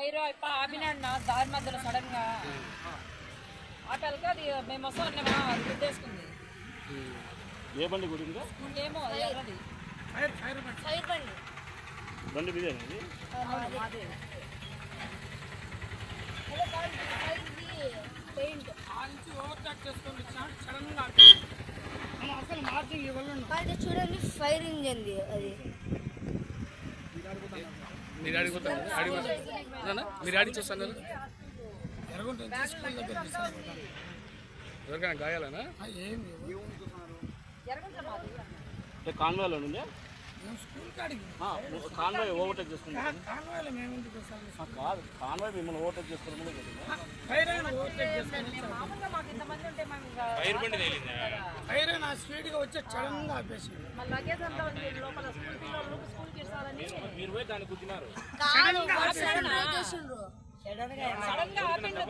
Fire అయిపో ఆపినాడు నా దారి మధ్యలో సడన్గా ఆటలకి అది మేము వస్తామన్నా అది గుద్దేసుకుంది ఏ బండి గురిందా ఏమో ఎర్రది సైడ్ బండి. బండి. పెయింట్. అది చూడండి ఫైర్ ఇంజన్ అది. మీరు అడిగిపోతాను అడిగిపోతాను మీరు అడిగి చూస్తాను ఎవరికైనా గాయాలనా? కాన్వాయ్లో ఉందా కాన్వాయ్ ఓవర్టేక్ చేసుకుంది కాదు కాన్వాయ్ మిమ్మల్ని ఓవర్టేక్ ఇంతమంది ఉంటే మేము ఇంకా ఫైర్ నా స్పీడ్గా వచ్చి సడన్గా ఆపేసి మీరు పోయి దాన్ని గుద్దినారు. సడన్గా ఆపిండు